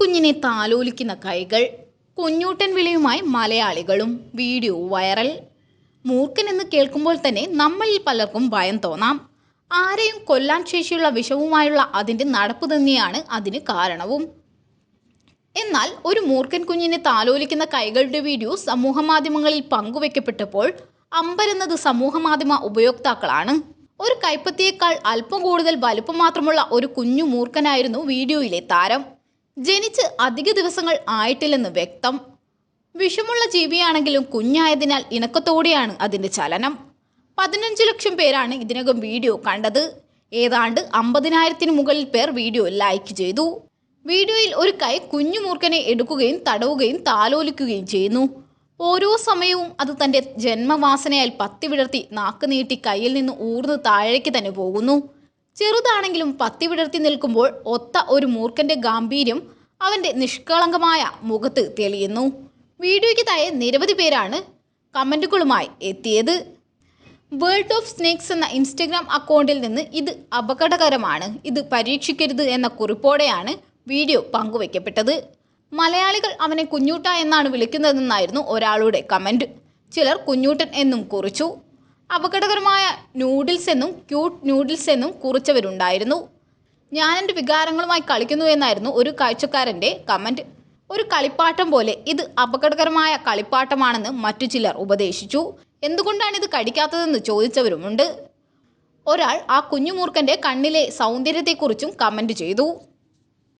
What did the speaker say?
കുഞ്ഞിനെ താലോലിക്കുന്ന കൈകൾ കുഞ്ഞൂട്ടൻ വിളിയുമായി മലയാളികളും. Video viral. മൂർഖൻ എന്ന് കേൾക്കുമ്പോൾ തന്നെ നമ്മളിൽ പലർക്കും ഭയം തോന്നാം. ആരെയും കൊല്ലാൻ ശേഷിയുള്ള വിഷവുമായുള്ള അതിന്റെ നടപ്പ് തന്നെയാണ് അതിന് കാരണവും. എന്നാൽ ഒരു മൂർഖൻ കുഞ്ഞിനെ താലോലിക്കുന്ന കൈകളുടെ വീഡിയോ സമൂഹമാധ്യമങ്ങളിൽ പങ്കുവെക്കപ്പെട്ടപ്പോൾ സമൂഹ സമൂഹമാധ്യമ ഉപയോക്താക്കളാണ്. ഒരു കൈപ്പത്തിയേക്കാൾ അല്പം കൂടുതൽ വലുപ്പം മാത്രമുള്ള ഒരു കുഞ്ഞു മൂർഖനായിരുന്നു വീഡിയോയിലെ താരം. ജനിച്ച് അധിക ദിവസങ്ങൾ ആയിട്ടില്ലെന്ന് വ്യക്തം. വിഷമുള്ള ജീവിയാണെങ്കിലും കുഞ്ഞായതിനാൽ ഇണക്കത്തോടെയാണ് അതിന്റെ ചലനം. പതിനഞ്ച് ലക്ഷം പേരാണ് ഇതിനകം വീഡിയോ കണ്ടത്. ഏതാണ്ട് അമ്പതിനായിരത്തിന് മുകളിൽ പേർ വീഡിയോ ലൈക്ക് ചെയ്തു. വീഡിയോയിൽ ഒരു കൈ കുഞ്ഞു മൂർഖനെ എടുക്കുകയും തടവുകയും താലോലിക്കുകയും ചെയ്യുന്നു. ഓരോ സമയവും അത് തന്റെ ജന്മവാസനയാൽ പത്തി വിടർത്തി നാക്ക് നീട്ടി കയ്യിൽ നിന്ന് ഊർന്ന് താഴേക്ക് തന്നെ പോകുന്നു. ചെറുതാണെങ്കിലും പത്തി വിടർത്തി നിൽക്കുമ്പോൾ ഒത്ത ഒരു മൂർഖന്റെ ഗാംഭീര്യം അവന്റെ നിഷ്കളങ്കമായ മുഖത്ത് തെളിയുന്നു. വീഡിയോയ്ക്ക് താഴെ നിരവധി പേരാണ് കമന്റുകളുമായി എത്തിയത്. വേൾഡ് ഓഫ് സ്നേക്സ് എന്ന ഇൻസ്റ്റഗ്രാം അക്കൗണ്ടിൽ നിന്ന് ഇത് അപകടകരമാണ്. ഇത് പരീക്ഷിക്കരുത് എന്ന കുറിപ്പോടെയാണ് വീഡിയോ പങ്കുവയ്ക്കപ്പെട്ടത് മലയാളികൾ അവനെ കുഞ്ഞൂട്ട എന്നാണ് വിളിക്കുന്നതെന്നായിരുന്നു ഒരാളുടെ കമന്റ് ചിലർ കുഞ്ഞൂട്ടൻ എന്നും കുറിച്ചു. അപകടകരമായ നൂഡിൽസ് എന്നും ക്യൂട്ട് നൂഡിൽസ് എന്നും കുറിച്ചവരുണ്ടായിരുന്നു. ഞാൻ എന്റെ വികാരങ്ങളുമായി കളിക്കുന്നു എന്നായിരുന്നു ഒരു കാഴ്ചക്കാരന്റെ കമന്റ് ഒരു കളിപ്പാട്ടം പോലെ ഇത് അപകടകരമായ കളിപ്പാട്ടമാണെന്ന് മറ്റു ചിലർ ഉപദേശിച്ചു. എന്തുകൊണ്ടാണ് ഇത് കടിക്കാത്തതെന്ന് ചോദിച്ചവരുമുണ്ട്. ഒരാൾ ആ കുഞ്ഞുമൂർഖന്റെ കണ്ണിലെ സൗന്ദര്യത്തെക്കുറിച്ചും കമന്റ് ചെയ്തു.